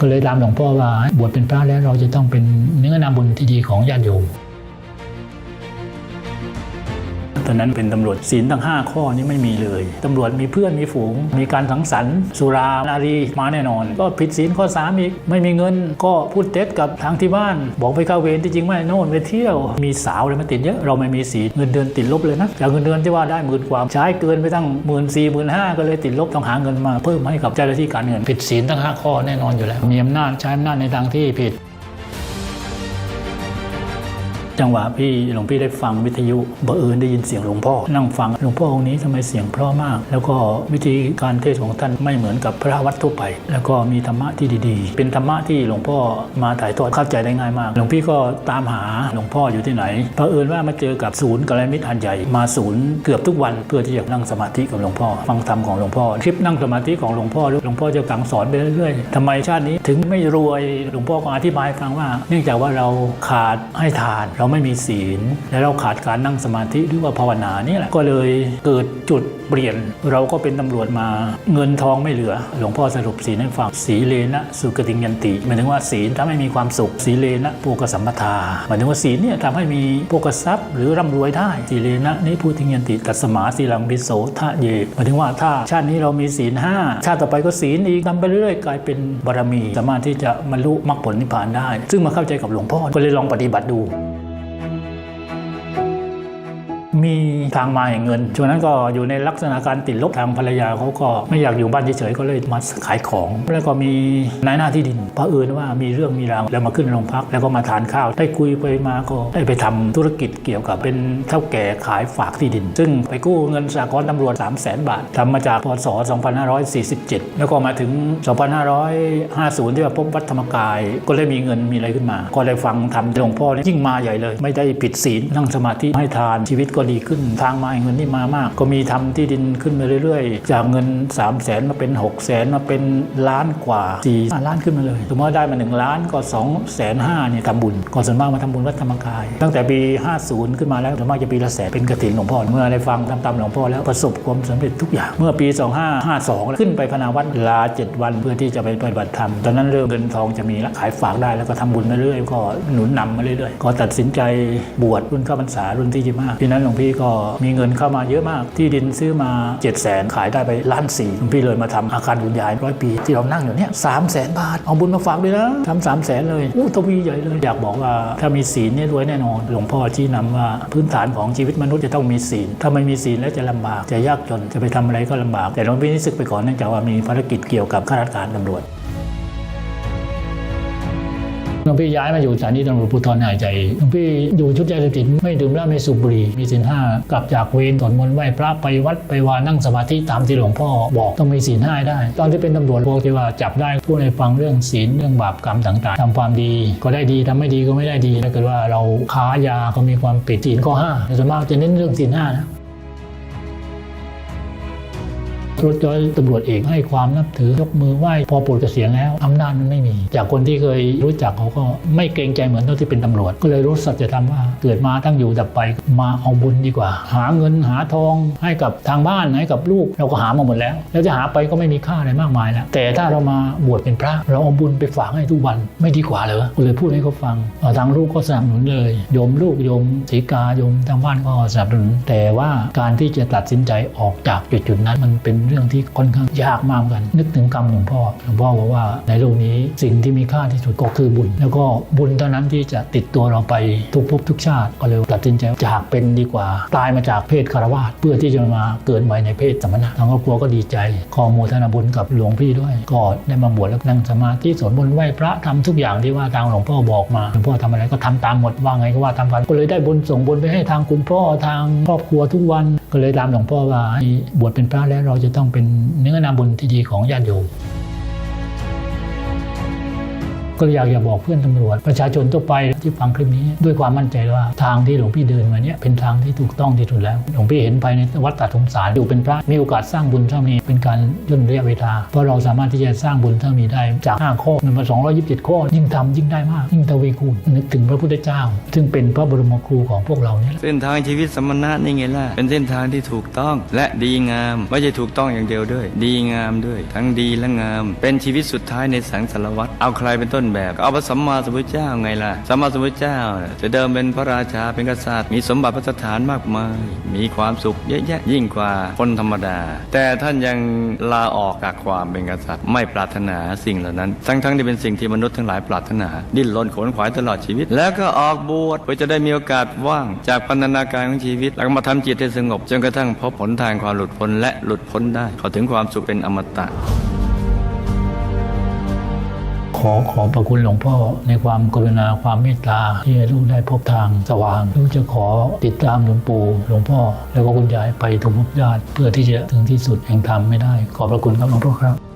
ก็เลยตามหลวงพ่อว่าบวชเป็นพระแล้วเราจะต้องเป็นเนื้อนาบุญที่ดีของญาติโยม อนนั้นเป็นตำรวจศีลทั้ง 5 ข้อนี้ไม่มีเลยตำรวจมีเพื่อนมีฝูง มีการสังสรรค์ สุรานารีมาแน่นอน ก็ผิดศีลข้อ3อีกไม่มีเงินก็พูดเท็จกับทางที่บ้าน บอกไปเข้าเวรที่จริงไม่โน่นไปเที่ยวมีสาวอะไรมาติดเยอะเราไม่มีศีลเงินเดือนติดลบเลยนะจากเงินเดือนที่ว่าได้หมื่นกว่าใช้เกินไปตั้งหมื่นสี่หมื่นห้าก็เลยติดลบต้องหาเงินมาเพิ่มให้กับเจ้าหน้าที่การเงินผิดศีลทั้ง 5 ข้อแน่นอนอยู่แล้วมีอำนาจใช้อำนาจในทางที่ผิด จังหวะพี่หลวงพี่ได้ฟังวิทยุบังเอิญได้ยินเสียงหลวงพ่อ นั่งฟังหลวงพ่อองค์นี้ทำไมเสียงเพราะมาก แล้วก็วิธีการเทศของท่านไม่เหมือนกับพระวัดทั่วไป แล้วก็มีธรรมะที่ดีๆ เป็นธรรมะที่หลวงพ่อมาถ่ายทอดเข้าใจได้ง่ายมาก หลวงพี่ก็ตามหาหลวงพ่ออยู่ที่ไหนบังเอิญว่ามาเจอกับศูนย์กัลยาณมิตรหันใหญ่มาศูนย์เกือบทุกวันเพื่อที่จะนั่งสมาธิกับหลวงพ่อ ฟังธรรมของหลวงพ่อคลิปนั่งสมาธิของหลวงพ่อหลวงพ่อจะสั่งสอนไปเรื่อยๆทำไมชาตินี้ถึงไม่รวยหลวงพ่อก็อธิบายฟังว่า เนื่องจากว่าเราขาดให้ทานเราไม่มีศีล และเราขาดการนั่งสมาธิหรือว่าภาวนานี่แหละก็เลยเกิดจุดเปลี่ยน เราก็เป็นตำรวจมาเงินทองไม่เหลือ หลวงพ่อสรุปศีลให้ฟังสีเลนะสุกติงยันติหมายถึงว่าศีลทำให้มีความสุขสีเลนะปูกสัมปทาหมายถึงว่าศีลเนี่ยทำให้มีโภกทรัพย์ หรือร่ำรวยได้สีเลนะนิพูติงยันติตัสมาสีลังบิโสทะเยหมายถึงว่าถ้าชาตินี้เรามีศีลห้าชาติต่อไปก็ศีลอีกทำไปเรื่อยๆกลายเป็นบารมี สามารถที่จะบรรลุมรรคผลนิพพานได้ ซึ่งมาเข้าใจกับหลวงพ่อก็เลยลองปฏิบัติดู มีทางมาแห่งเงิน ช่วงนั้นก็อยู่ในลักษณะการติดลบทางภรรยาเขาก็ไม่อยากอยู่บ้านเฉยๆก็เลยมาขายของ แล้วก็มีนายหน้าที่ดินพระเอิญว่ามีเรื่องมีราวแล้วมาขึ้นโรงพักแล้วก็มาทานข้าว ได้คุยไปมาก็ได้ไปทำธุรกิจเกี่ยวกับเป็นเท่าแก่ขายฝากที่ดิน ซึ่งไปกู้เงินสากลตำรวจ 3 0 0แสนบาททำมาจากพศ 2547 แล้วก็มาถึง 2550 ที่ว่าพบวัดธรรมกาย ก็เลยมีเงินมีอะไรขึ้นมา ก็ได้ฟังทำหลวงพ่อยิ่งมาใหญ่เลย ไม่ได้ผิดศีลนั่งสมาธิให้ทานชีวิตก็ดีขึ้น ทางมาเงินนี่มามาก ก็มีทำที่ดินขึ้นมาเรื่อยๆ จากเงิน 3 0 0แสนมาเป็น 6 0แสนมาเป็นล้านกว่า4ล้านขึ้นมาเลยสมมติว่าได้มา 1 ล้านก็2แสนห้าเนี่ยทำบุญก็ส่วนมากมาทำบุญวัดธรรมกาย ตั้งแต่ปี 50 ขึ้นมาแล้วส่วนมากจะปีละแสนเป็นกฐินหลวงพ่อเมื่อได้ฟังทำตามหลวงพ่อแล้วประสบความสำเร็จทุกอย่างเมื่อปี 2552 ขึ้นไปพนาวัดลา 7 วันเพื่อที่จะไปปฏิบัติธรรมตอนนั้นเริ่มเงินทองจะมีแล้วขายฝากได้แล้วก็ทำบุญมาเรื่อยก็หนุนนำมาเรื่อยๆก็ตัดสินใจบวชรุ่นเข้าพรรษารุ่นที่25ปีนั้นหลวงพี่ก็มีเงินเข้ามาเยอะมาก ที่ดินซื้อมา 7 0 0 0 0 0ขายได้ไปล้านสี่หลวงพี่เลยมาทำอาคารบุญญายร้อยปี ที่เรานั่งอยู่เนี่ยสามแสนบาท เอาบุญมาฝากด้วยนะทำสามแสนเลยอู้ทวีใหญ่เลย อยากบอกว่าถ้ามีศีลเนี่ยรวยแน่นอน หลวงพ่อชี้นำว่าพื้นฐานของชีวิตมนุษย์จะต้องมีศีล ถ้าไม่มีศีลแล้วจะลำบาก จะยากจน จะไปทำอะไรก็ลำบาก แต่หลวงพี่นี่ศึกไปก่อนเนื่องจากว่ามีภารกิจเกี่ยวกับข้าราชการตำรวจ วงพี่ย้ายมาอยู่สถานีตำรวจภูธรหายใจหลวงพี่อยู่ชุดยาเสพติดไม่ดื่มเหล้าไม่สูบบุหรี่มีศีลห้ากลับจากเวรสวดมนต์ไหว้พระไปวัดไปวานั่งสมาธิตามที่หลวงพ่อบอกต้องมีศีลห้าได้ ตอนที่เป็นตำรวจพวกที่ว่าจับได้พูดให้ฟังเรื่องศีลเรื่องบาปกรรมต่างๆทำความดีก็ได้ดีทำไม่ดีก็ไม่ได้ดีถ้าเกิดว่าเราค้ายาก็มีความผิดศีลข้อห้าส่วนมากจะเน้นเรื่องศีลห้านะ รถย้อยตำรวจเอกให้ความนับถือยกมือไหว้พอปลดเกษียณแล้วอำนาจมันไม่มี จากคนที่เคยรู้จักเขาก็ไม่เกรงใจเหมือนตอนที่เป็นตำรวจ ก็เลยรู้สัจธรรมว่า เกิดมาตั้งอยู่ดับไปมาเอาบุญดีกว่า หาเงินหาทองให้กับทางบ้านให้กับลูกเราก็หามาหมดแล้ว แล้วจะหาไปก็ไม่มีค่าอะไรมากมายแล้ว แต่ถ้าเรามาบวชเป็นพระเราเอาบุญไปฝากให้ทุกวันไม่ดีกว่าเหรอก็เลยพูดให้เขาฟังทางลูกก็สนับสนุนเลยโยมลูกโยมศรีกาโยมทางบ้านก็สนับสนุนแต่ว่าการที่จะตัดสินใจออกจากจุดๆนั้นมันเป็นเรื่องที่ค่อนข้างยากมากกัน นึกถึงกรรมหลวงพ่อหลวงพ่อบอกว่าในโลกนี้สิ่งที่มีค่าที่สุดก็คือบุญ แล้วก็บุญเท่านั้นที่จะติดตัวเราไปทุกภพทุกชาติ ก็เลยตัดสินใจจากเป็นดีกว่า ตายมาจากเพศคารวาสเพื่อที่จะมาเกิดใหม่ในเพศสมณะทางครอบครัวก็ดีใจขอโมทนาบุญกับหลวงพี่ด้วยก็ได้มาบวชแล้วนั่งสมาธิสวดมนต์ไหว้พระทำทุกอย่างที่ว่าทางหลวงพ่อบอกมาหลวงพ่อทำอะไรก็ทำตามหมดว่าไงก็ว่าตามกันก็เลยได้บุญส่งบุญไปให้ทางคุณพ่อทางครอบครัวทุกวันก็เลยตามหลวงพ่อว่าบวชเป็นพระแล้วเราจะต้องเป็นเนื้อนาบุญที่ดีของญาติโยม ก็อยากจะบอกเพื่อนตำรวจ ประชาชนทั่วไปที่ฟังคลิปนี้ ด้วยความมั่นใจว่าทางที่หลวงพี่เดินมาเนี่ยเป็นทางที่ถูกต้องที่สุดแล้ว หลวงพี่เห็นภายในวัดตาดสงสารอยู่เป็นพระมีโอกาสสร้างบุญเท่านี้เป็นการย่นระยะเวลาเพราะเราสามารถที่จะสร้างบุญเท่านี้ได้จาก 5 ข้อมันมา 227 ข้อ ยิ่งทำยิ่งได้มาก ยิ่งทวีคูณนึกถึงพระพุทธเจ้า ซึ่งเป็นพระบรมครูของพวกเราเนี่ยเส้นทางชีวิตสมณะนี่ไงล่ะเป็นเส้นทางที่ถูกต้องและดีงามไม่ใช่ถูกต้องอย่างเดียวด้วย ดีงามด้วย ทั้งดีและงาม เป็นชีวิตสุดท้ายในสังสารวัฏเอาใครเป็นต้นแบบเอาพระสัมมาสัมพุทธเจ้าไงล่ะสัมมาสัมพุทธเจ้าน่ะจะเดิมเป็นพระราชาเป็นกษัตริย์ มีสมบัติพระสถานมากมาย มีความสุขเยอะแยะยิ่งกว่าคนธรรมดา แต่ท่านยังลาออกจากความเป็นกษัตริย์ ไม่ปรารถนาสิ่งเหล่านั้น ทั้งๆที่เป็นสิ่งที่มนุษย์ทั้งหลายปรารถนา ดิ้นรนขวนขวายตลอดชีวิต แล้วก็ออกบวชเพื่อจะได้มีโอกาสว่าง จากพันธนาการของชีวิตแล้วมาทำจิตให้สงบจนกระทั่งพบผลทางความหลุดพ้นและหลุดพ้นได้ เขาถึงความสุขเป็นอมตะ ขอขอบพระคุณหลวงพ่อในความกรุณาความเมตตาที่ให้ลูกได้พบทางสว่างลูกจะขอติดตามหลวงปู่หลวงพ่อ แล้วก็คุณยายไปทุกภพญาติเพื่อที่จะถึงที่สุดแห่งธรรมไม่ได้ ขอบพระคุณครับหลวงพ่อครับ